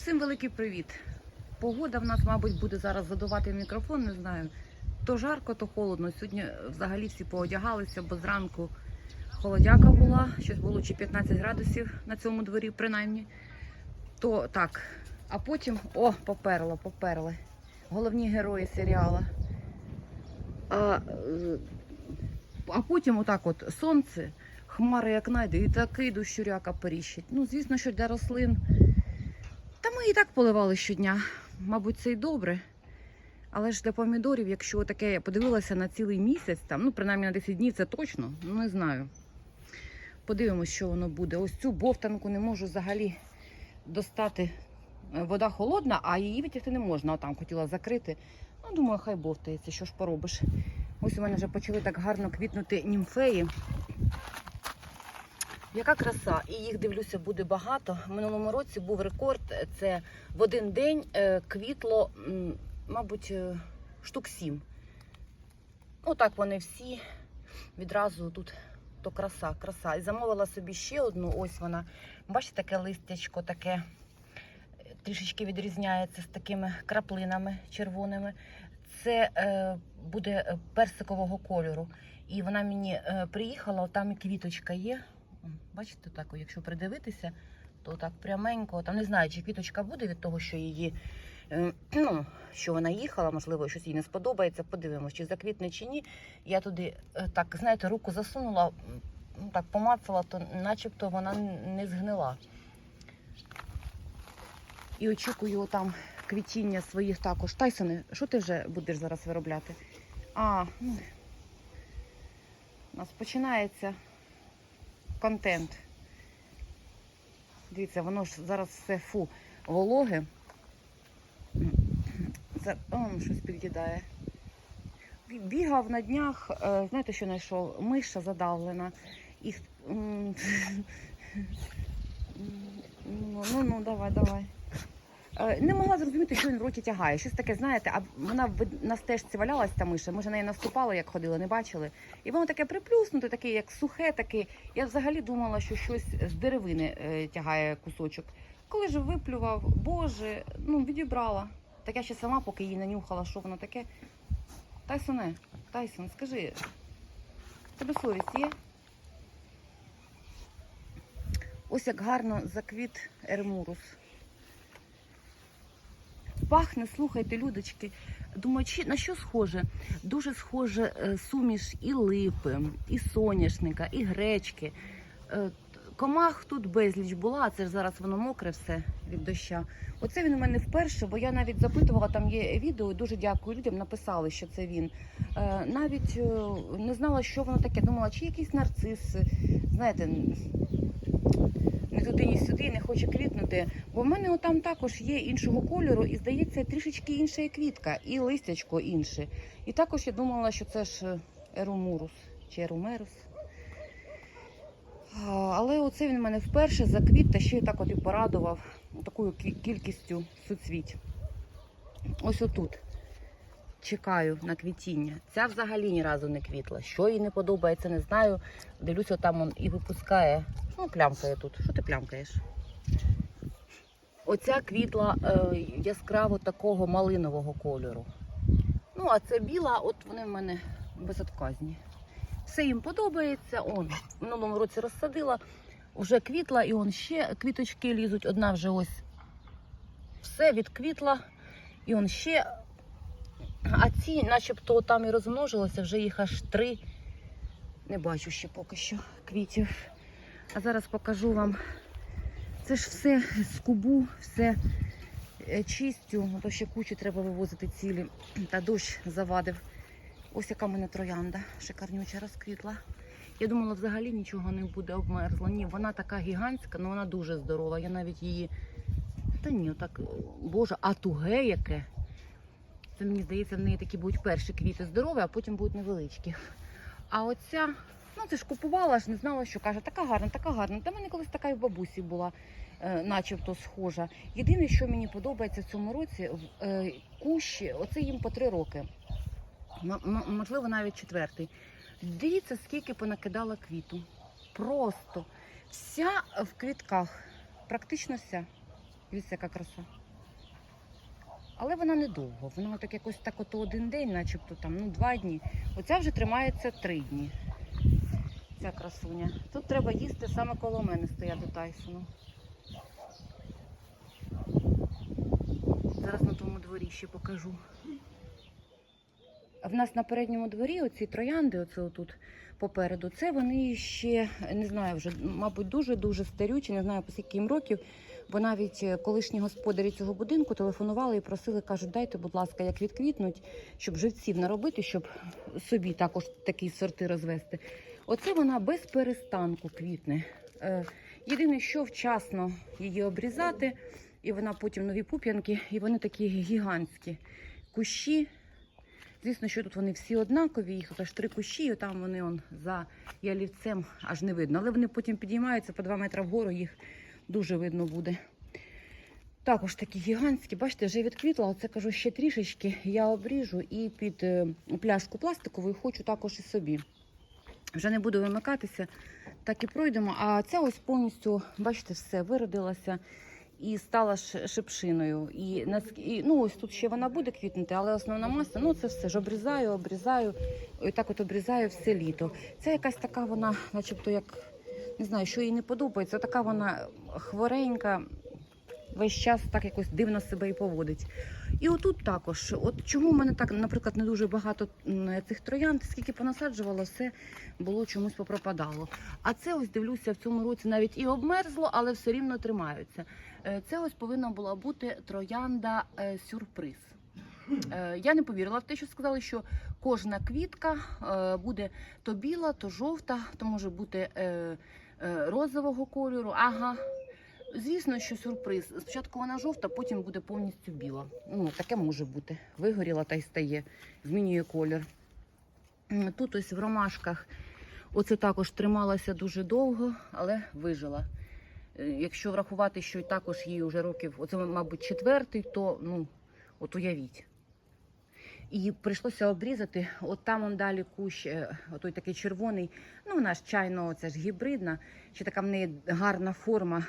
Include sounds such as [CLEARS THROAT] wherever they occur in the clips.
Всім великий привіт. Погода в нас, мабуть, буде зараз задувати мікрофон, не знаю. То жарко, то холодно. Сьогодні взагалі всі поодягалися, бо зранку холодяка була, щось було чи 15 градусів на цьому дворі, принаймні. То так. А потім, о, поперло, поперли. Головні герої серіала. А, а потім отак от сонце, хмари як найде, і такий дощуряка періщить. Ну, звісно, що для рослин. Ми і так поливали щодня. Мабуть, це й добре. Але ж для помідорів, якщо таке я подивилася на цілий місяць, там, ну, принаймні на 10 днів, це точно, ну не знаю. Подивимось, що воно буде. Ось цю бовтанку не можу взагалі достати. Вода холодна, а її витягти не можна. Отам хотіла закрити. Ну, думаю, хай бовтається, що ж поробиш. Ось у мене вже почали так гарно квітнути німфеї. Яка краса, і їх дивлюся буде багато. В минулому році був рекорд. Це в один день е, квітло, мабуть, е, штук сім. Отак вони всі відразу тут то краса, краса. І замовила собі ще одну. Ось вона. Бачите, таке листячко, таке е, трішечки відрізняється з такими краплинами червоними. Це е, буде персикового кольору. І вона мені е, приїхала, там і квіточка є. Бачите, так, якщо придивитися, то так пряменько. Там не знаю, чи квіточка буде від того, що її, е, ну, що вона їхала, можливо, щось їй не сподобається. Подивимось, чи заквітне, чи ні. Я туди е, так, знаєте, руку засунула, ну, так помацала, то начебто вона не згнила. І очікую там квітіння своїх також. Тайсоне, що ти вже будеш зараз виробляти? А, ну, у нас починається контент. Дивіться, воно ж зараз все фу, вологе. Он щось під'їдає. Бігав на днях, е, знаєте, що знайшов? Миша задавлена. І... [LAUGHS] Ну, ну, ну, давай, давай. Е, Не могла зрозуміти, що він в роті тягає. Щось таке, знаєте, а вона в- на стежці валялась та миша. Ми ж неї наступали, як ходили, не бачили. І воно таке приплюснуте, таке, як сухе, таке. Я взагалі думала, що щось з деревини е, тягає кусочок. Коли ж виплював, боже, ну відібрала. Так я ще сама, поки її нанюхала, що воно таке. Тайсоне, Тайсон, скажи, тебе совість є? Ось як гарно заквіт Ермурус. Пахне, слухайте, людочки. Думаю, чи на що схоже? Дуже схоже е, суміш і липи, і соняшника, і гречки. Е, Комах тут безліч була, а це ж зараз воно мокре все від доща. Оце він у мене вперше, бо я навіть запитувала, там є відео, дуже дякую людям, написали, що це він. Е, Навіть не знала, що воно таке. Думала, чи якийсь нарцис, знаєте, не туди, ні сюди, не хоче квітнути. Бо в мене там також є іншого кольору, і здається, трішечки інша є квітка, і листячко інше. І також я думала, що це ж е, ерумурус чи ерумерус. Але оце він мене вперше заквіт, та ще й так от і порадував такою кількістю суцвіть. Ось отут. Чекаю на квітіння. Ця взагалі ні разу не квітла. Що їй не подобається, не знаю. Дивлюся, там он і випускає. Ну, плямкає тут. Що ти плямкаєш? Оця квітла е, яскраво такого малинового кольору. Ну, а це біла, от вони в мене безотказні. Все їм подобається. Он в минулому році розсадила, вже квітла, і он ще квіточки лізуть. Одна вже ось все відквітла, і он ще. А ці, начебто, там і розмножилося, вже їх аж три. Не бачу ще поки що квітів. А зараз покажу вам. Це ж все з кубу, все е, чистю, а то ще кучу треба вивозити цілі. Та дощ завадив. Ось яка в мене троянда, шикарнюча розквітла. Я думала, взагалі нічого не буде обмерзло. Ні, вона така гігантська, але вона дуже здорова. Я навіть її. Та ні, так, боже, а туге яке. Це мені здається, в неї такі будуть перші квіти здорові, а потім будуть невеличкі. А оця, ну це ж купувала, ж не знала, що каже, така гарна, така гарна. Та в мене колись така і в бабусі була, е, начебто схожа. Єдине, що мені подобається в цьому році, е, кущі, оце їм по три роки. Можливо, навіть четвертий. Дивіться, скільки понакидала квіту. Просто вся в квітках, практично вся. Дивіться, яка краса. Але вона недовго. Вона так якось так ото один день, начебто там, ну, два дні. Оця вже тримається три дні. Ця красуня. Тут треба їсти саме коло мене стояти Тайсону. Зараз на тому дворі ще покажу. В нас на передньому дворі оці троянди, оце отут попереду, це вони ще не знаю, вже мабуть дуже-дуже старючі, не знаю по скільки їм років. Бо навіть е, колишні господарі цього будинку телефонували і просили, кажуть, дайте, будь ласка, як відквітнуть, щоб живців наробити, щоб собі також такі сорти розвести. Оце вона без перестанку квітне. Е, Єдине, що вчасно її обрізати, і вона потім нові пуп'янки, і вони такі гігантські кущі. Звісно, що тут вони всі однакові, їх аж три кущі, і там вони он, за ялівцем аж не видно. Але вони потім підіймаються по 2 метри вгору, їх дуже видно буде. Також такі гігантські, бачите, вже відквітла. Оце кажу ще трішечки. Я обріжу і під е, пляшку пластикову хочу також і собі. Вже не буду вимикатися, так і пройдемо. А ця ось повністю, бачите, все виродилася і стала шипшиною. І, і ну ось тут ще вона буде квітнути, але основна маса, ну це все ж обрізаю, обрізаю, і так от обрізаю все літо. Це якась така вона, начебто, як не знаю, що їй не подобається. Така вона хворенька, весь час так якось дивно себе і поводить. І отут також, от чому в мене так, наприклад, не дуже багато цих троянд, скільки понасаджувала, все було чомусь попропадало. А це ось дивлюся в цьому році навіть і обмерзло, але все рівно тримаються. Е, Це ось повинна була бути троянда е, сюрприз. Е, Я не повірила в те, що сказали, що кожна квітка буде то біла, то жовта, то може бути розового кольору. Ага. Звісно, що сюрприз. Спочатку вона жовта, потім буде повністю біла. Ну, таке може бути. Вигоріла та й стає, змінює колір. Тут ось в ромашках оце також трималася дуже довго, але вижила. Е, Якщо врахувати, що також їй вже років, оце, мабуть, четвертий, то ну, от уявіть. І прийшлося обрізати. От там он далі кущ, е, отой такий червоний. Ну, вона ж чайно, це ж гібридна, ще така в неї гарна форма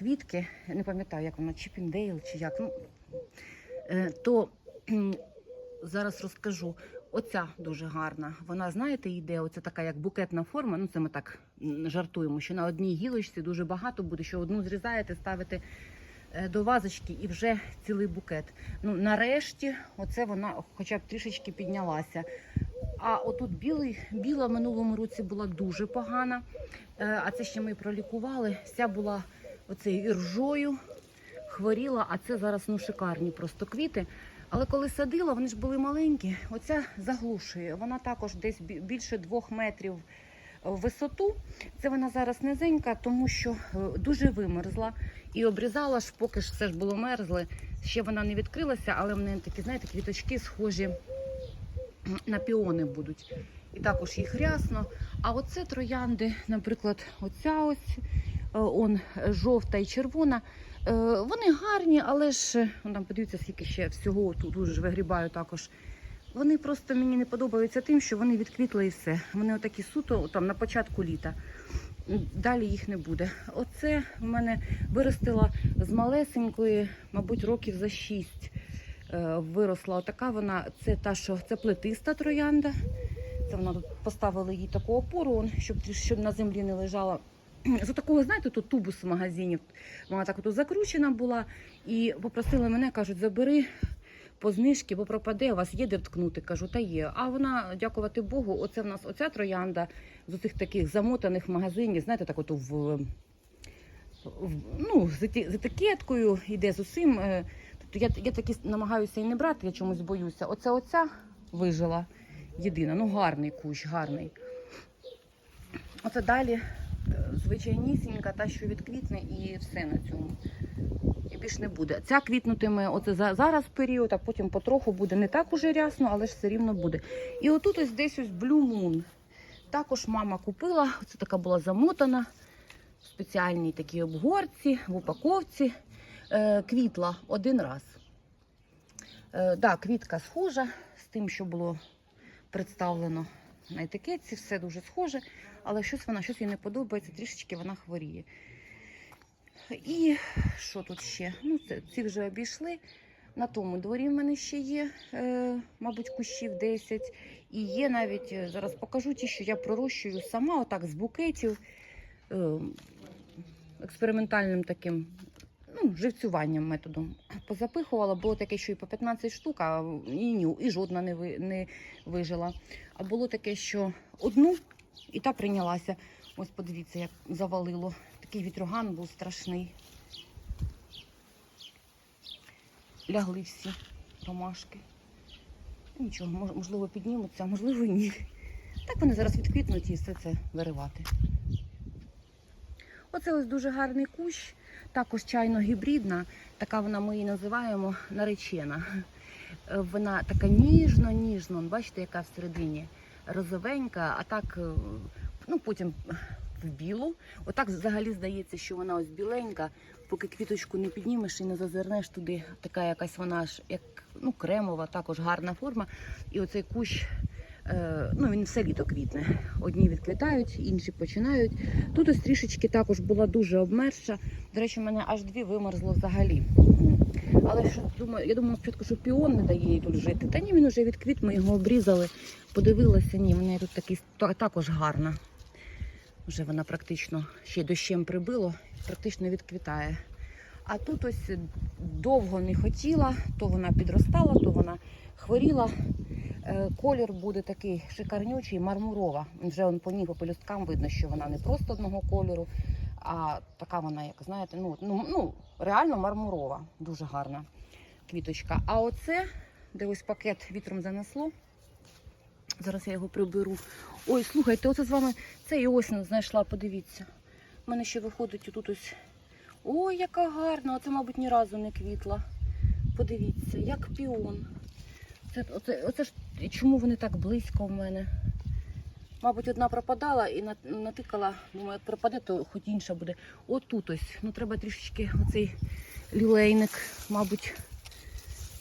квітки. Не пам'ятаю, як вона, Чіпіндейл чи як. Ну, е, то зараз розкажу. Оця дуже гарна. Вона, знаєте, йде, оця така як букетна форма. Ну, це ми так жартуємо, що на одній гілочці дуже багато буде, що одну зрізаєте, ставите е, до вазочки і вже цілий букет. Ну, нарешті, оце вона хоча б трішечки піднялася. А отут білий, біла в минулому році була дуже погана. Е, А це ще ми пролікували. Вся була оцею іржою, хворіла, а це зараз ну, шикарні просто квіти. Але коли садила, вони ж були маленькі. Оця заглушує. Вона також десь більше двох метрів в висоту. Це вона зараз низенька, тому що е, дуже вимерзла і обрізала ж, поки ж все ж було мерзле. Ще вона не відкрилася, але в неї такі, знаєте, квіточки схожі на піони будуть. І також їх рясно. А оце троянди, наприклад, оця ось е, он е, жовта і червона. Е, Вони гарні, але ж е, вон там подивіться, скільки ще всього тут дуже вигрібаю також. Вони просто мені не подобаються тим, що вони відквітли і все. Вони отакі суто там на початку літа. Далі їх не буде. Оце в мене виростила з малесенької, мабуть, років за шість. Виросла отака вона. Це та, що це плетиста троянда. Це вона тут поставили їй таку опору, щоб, щоб на землі не лежала. [CLEARS THROAT] З такого, знаєте, тут тубус в магазині. Вона так от закручена була. І попросили мене, кажуть, забери по знижки, бо пропаде, у вас є де вткнути. Кажу, та є. А вона, дякувати Богу, оце в нас оця троянда з оцих таких замотаних магазинів, знаєте, так от в, в ну, з, етикеткою йде з усім. Е, Тобто я, я такі намагаюся і не брати, я чомусь боюся. Оця оця вижила єдина. Ну, гарний кущ, гарний. Оце далі звичайнісінька, та, що відквітне, і все на цьому. І більш не буде. Ця квітнутиме оце зараз період, а потім потроху буде не так уже рясно, але ж все рівно буде. І отут ось десь ось Blue Moon. Також мама купила. Це така була замотана в спеціальній такій обгорці, в упаковці. Е, квітла один раз. Е, да, квітка схожа з тим, що було представлено на етикетці, все дуже схоже, але щось вона щось їй не подобається, трішечки вона хворіє. І що тут ще? Ну, це, ці вже обійшли. На тому дворі в мене ще є, е, мабуть, кущів 10. І є навіть, е, зараз покажу ті, що я пророщую сама, отак з букетів, е, експериментальним таким ну, живцюванням методом. Позапихувала, було таке, що і по 15 штук, а і, і жодна не, ви, не вижила. А було таке, що одну і та прийнялася. Ось подивіться, як завалило. Такий вітроган був страшний. Лягли всі ромашки. Нічого, можливо, піднімуться, а можливо, ні. Так вони зараз відквітнуть і все це виривати. Оце ось дуже гарний кущ, також чайно-гібридна, така вона ми її називаємо наречена. Вона така ніжно-ніжно, бачите, яка всередині розовенька, а так е, ну, потім в білу. Отак взагалі здається, що вона ось біленька, поки квіточку не піднімеш і не зазирнеш туди, така якась вона ж як ну, кремова, також гарна форма. І оцей кущ, е, ну він все літо квітне. Одні відквітають, інші починають. Тут ось трішечки також була дуже обмерша. До речі, в мене аж дві вимерзло взагалі. Але що думаю, я думала спочатку, що піон не дає їй тут жити. Та ні, він уже відквіт, ми його обрізали, подивилася, ні, в неї тут такий також гарна. Вже вона практично ще дощем прибило, практично відквітає. А тут ось довго не хотіла, то вона підростала, то вона хворіла. Е, Колір буде такий шикарнючий, мармурова. Вже по ній по пелюсткам видно, що вона не просто одного кольору, а така вона, як знаєте, ну, ну, ну реально мармурова, дуже гарна квіточка. А оце, де ось пакет вітром занесло. Зараз я його приберу. Ой, слухайте, оце з вами це і осінь знайшла, подивіться. У мене ще виходить отут ось. Ой, яка гарна! Оце, мабуть, ні разу не квітла. Подивіться, як піон. Це, оце, оце ж чому вони так близько в мене? Мабуть, одна пропадала і натикала, думаю, як пропаде, то хоч інша буде. Отут ось. Ну треба трішечки оцей лілейник, мабуть,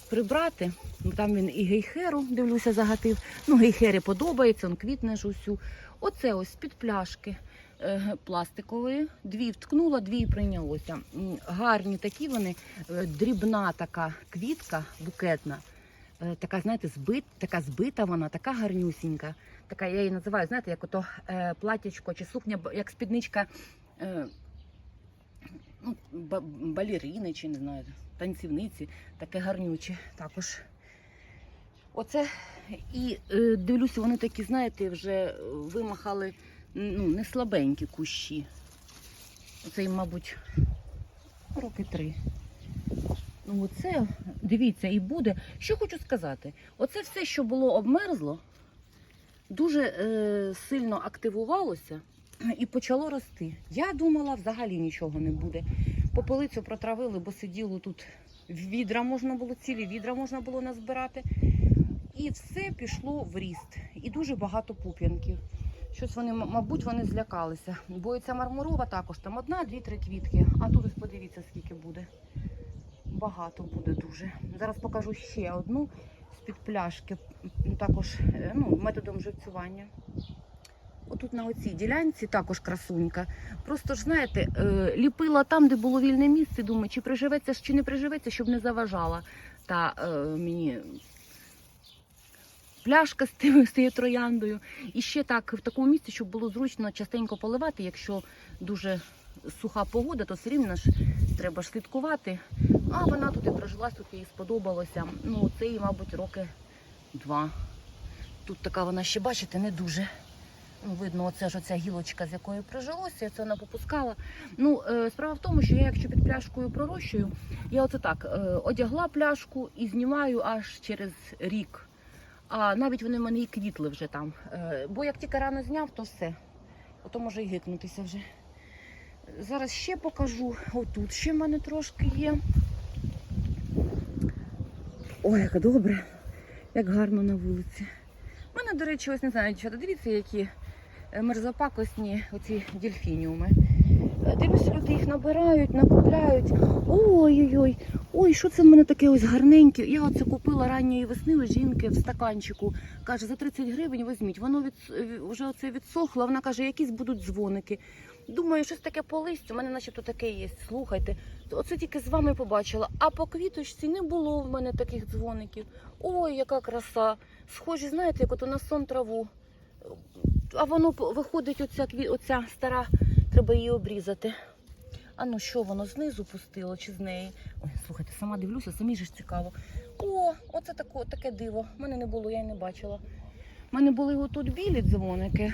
прибрати. Бо Там він і гейхеру, дивлюся, загатив. Ну, гейхери подобається, він квітне ж усю. Оце ось з-під пляшки е, пластикової. Дві вткнула, дві прийнялося. Гарні такі вони, е, дрібна така квітка, букетна. Е, Така, знаєте, збит, така збита вона, така гарнюсінька. Така, я її називаю, знаєте, як ото е, платячко чи сукня, як спідничка е, ну, балерини, чи не знаю, танцівниці, таке гарнюче також. Оце і е, дивлюся, вони такі, знаєте, вже е, вимахали ну, не слабенькі кущі. Оце їм, мабуть, роки три. Ну, оце, дивіться, і буде. Що хочу сказати? Оце все, що було обмерзло, дуже е, сильно активувалося і почало рости. Я думала, взагалі нічого не буде. Попелицю протравили, бо сиділо тут відра можна було, цілі відра можна було назбирати. І все пішло в ріст. І дуже багато пуп'янків. Щось вони, мабуть, вони злякалися. Бо ця мармурова також там одна, дві, три квітки. А тут ось подивіться, скільки буде. Багато буде дуже. Зараз покажу ще одну з-під пляшки, також е, ну, методом живцювання. Отут на оцій ділянці також красунька. Просто ж знаєте, е, ліпила там, де було вільне місце, думаю, чи приживеться, чи не приживеться, щоб не заважала та е, мені пляшка з тим- [LAUGHS] з тією трояндою. І ще так в такому місці, щоб було зручно частенько поливати. Якщо дуже суха погода, то все рівно ж треба ж слідкувати. А вона тут і прожилась, тут їй сподобалося. Ну, це їй, мабуть, роки два. Тут така вона ще, бачите, не дуже. Ну, видно, оце ж оця гілочка, з якої прижилося, це вона попускала. Ну, е, справа в тому, що я, якщо під пляшкою пророщую, я оце так е, одягла пляшку і знімаю аж через рік. А навіть вони в мене і квітли вже там. Е, бо як тільки рано зняв, то все. Ото може і гикнутися вже. Зараз ще покажу. Отут ще в мене трошки є. Ой, як добре, як гарно на вулиці. У мене, до речі, ось не знаю, чого. дивіться, які мерзопакосні оці дельфініуми. Дивлюся, люди їх набирають, накупляють. Ой-ой-ой, ой, що це в мене таке ось гарненьке. Я оце купила ранньої весни у жінки в стаканчику. Каже, за 30 гривень візьміть. Воно від, вже оце відсохло. Вона каже, якісь будуть дзвоники. Думаю, щось таке по листю. У мене начебто таке є. Слухайте, оце тільки з вами побачила. А по квіточці не було в мене таких дзвоників. Ой, яка краса. Схожі, знаєте, як от на сон траву. А воно виходить, оця, оця стара, треба її обрізати. А ну що воно знизу пустило чи з неї? Ой, слухайте, сама дивлюся, самі ж цікаво. О, оце тако, таке диво. У мене не було, я й не бачила. У мене були отут білі дзвоники.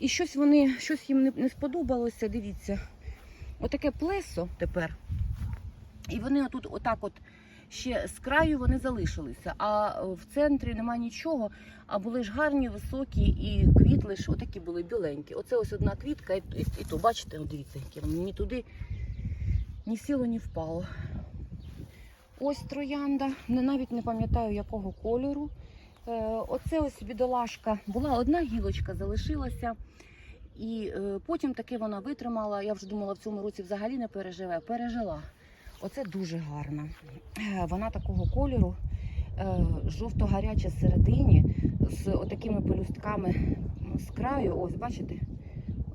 І щось вони, щось їм не, не сподобалося. Дивіться. Отаке плесо тепер. І вони отут, отак, от ще з краю вони залишилися. А в центрі нема нічого. А були ж гарні, високі і квітли ж отакі були біленькі. Оце ось одна квітка, і, і, і то, бачите, дивіться, які ні туди ні сіло, ні впало. Ось троянда, навіть не пам'ятаю якого кольору. Е, оце ось бідолашка. Була одна гілочка, залишилася. І е, потім таки вона витримала. Я вже думала, в цьому році взагалі не переживе. Пережила. Оце дуже гарна. Е, Вона такого кольору, е, жовто-гаряча середині, з отакими пелюстками з краю. Ось, бачите?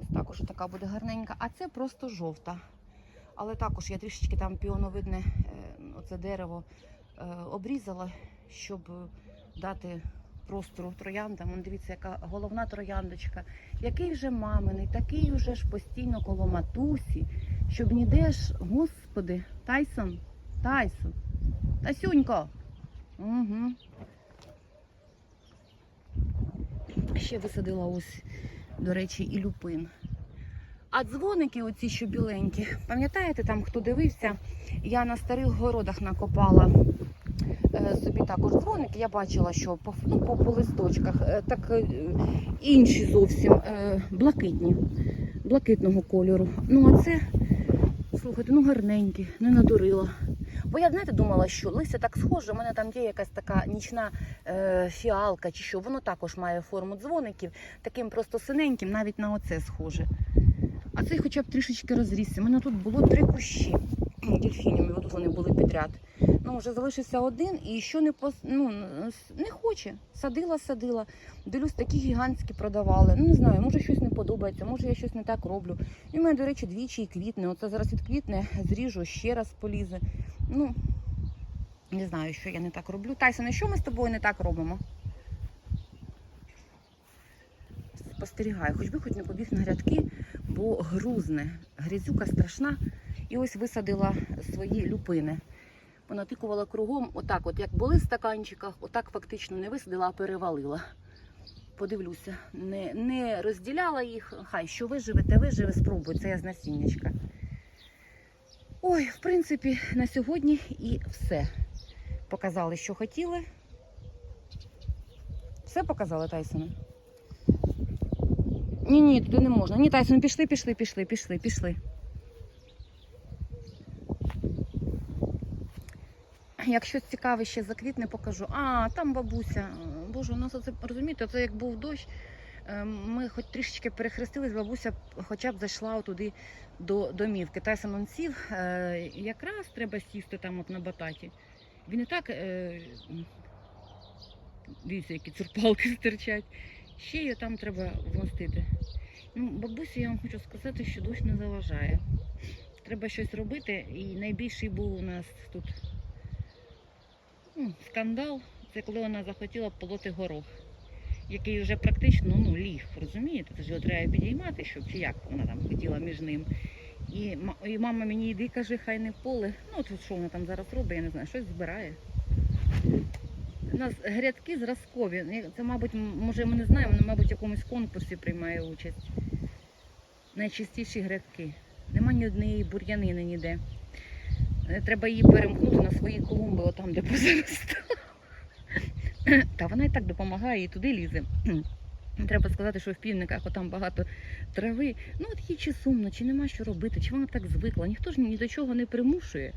Ось також така буде гарненька. А це просто жовта. Але також я трішечки там піоновидне е, оце дерево обрізала, щоб дати простору трояндам. Вон дивіться, яка головна трояндочка. Який вже маминий, такий уже ж постійно коло матусі, щоб ніде ж, господи, Тайсон, Тайсон, Тасюнько. Угу. Ще висадила ось, до речі, і люпин. А дзвоники, оці що біленькі, пам'ятаєте, там хто дивився, я на старих городах накопала е, собі також дзвоники. Я бачила, що по, ну, по, по листочках е, так е, інші зовсім блакитні, блакитного кольору. Ну, а це, слухайте, ну гарненькі, не надурила. Бо я, знаєте, думала, що листя так схоже, у мене там є якась така нічна е, фіалка чи що, воно також має форму дзвоників, таким просто синеньким, навіть на оце схоже. А цей хоча б трішечки розрісся. У мене тут було три кущі дельфінів, от вони були підряд. Ну, вже залишився один і що не пос... ну, не хоче. Садила, садила. Дивлюсь, такі гігантські продавали. Ну, не знаю, може щось не подобається, може я щось не так роблю. І в мене, до речі, двічі і квітне. Оце зараз відквітне, зріжу, ще раз полізе. Ну, не знаю, що я не так роблю. Тайсон, що ми з тобою не так робимо? Спостерігаю, хоч би хоч не побіг на грядки, бо грузне, грязюка страшна. І ось висадила свої люпини. Понатикувала кругом, отак, от як були в стаканчиках, отак фактично не висадила, а перевалила. Подивлюся, не, не розділяла їх. Хай що виживете, виживе, спробуй. Це я з насіннячка. Ой, в принципі, на сьогодні і все. Показали, що хотіли. Все показали Тайсону? Ні, ні, туди не можна. Ні, Тайсон, пішли, пішли, пішли, пішли, пішли. Як щось цікаве ще заквітне, покажу. А, там бабуся. Боже, у нас оце, розумієте, це як був дощ. е, Ми хоч трішечки перехрестились, бабуся хоча б зайшла туди до домівки. Тайсон он е, якраз треба сісти там от на бататі. Він і так, е, дивіться, які цурпалки стирчать. Ще її там треба вмостити. Ну, бабусі, я вам хочу сказати, що дощ не заважає. Треба щось робити. І найбільший був у нас тут ну, скандал. Це коли вона захотіла полоти горох, який вже практично ну, ліг, розумієте? Тож його треба підіймати, щоб чи як вона там хотіла між ним. І, і мама мені йди, каже, хай не поле. Ну, от що вона там зараз робить, я не знаю, щось збирає. У нас грядки зразкові. Це, мабуть, може, ми не знаємо, але, мабуть, в якомусь конкурсі приймає участь. Найчистіші грядки. Нема ні однієї бур'янини ніде. Е, Треба її перемкнути на свої колумби, отам, де позаростала. Та вона і так допомагає, і туди лізе. Треба сказати, що в півниках отам багато трави. Ну от їй чи сумно, чи нема що робити, чи вона так звикла. Ніхто ж ні до чого не примушує.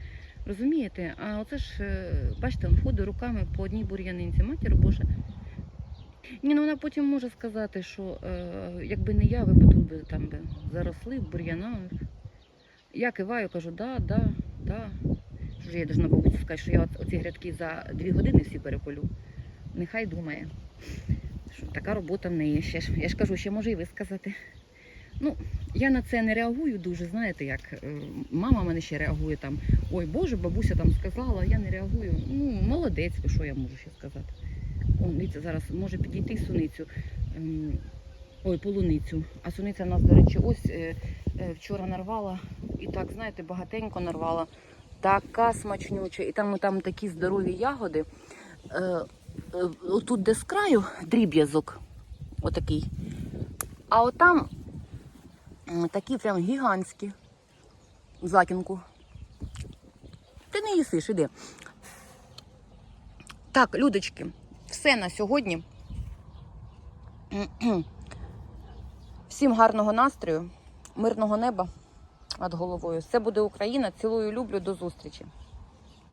Розумієте? А оце ж, е, бачите, він ходить руками по одній бур'янинці. Матір Божа. Ні, ну вона потім може сказати, що е, якби не я, ви б тут би там би заросли бур'янами. Я киваю, кажу, да, да, да. Що ж я должна бабусі сказати, що я оці грядки за дві години всі переполю. Нехай думає, що така робота в неї. Ще ж, я ж кажу, ще може і ви сказати. Ну, я на це не реагую дуже, знаєте, як е, мама мене ще реагує там. Ой, Боже, бабуся там сказала, я не реагую. Ну, молодець, ви, що я можу ще сказати. Он, дивіться, зараз може підійти суницю. ем, Ой, полуницю. А суниця в нас, до речі, ось е, е, вчора нарвала. І так, знаєте, багатенько нарвала. Така смачнюча. І там, там такі здорові ягоди. Е, е, отут, де з краю, дріб'язок. Отакий. А отам такі прям гігантські. В закінку. Ти не їсиш, іди. Так, людочки, все на сьогодні. Всім гарного настрою, мирного неба над головою. Все буде Україна. Цілую, люблю, до зустрічі.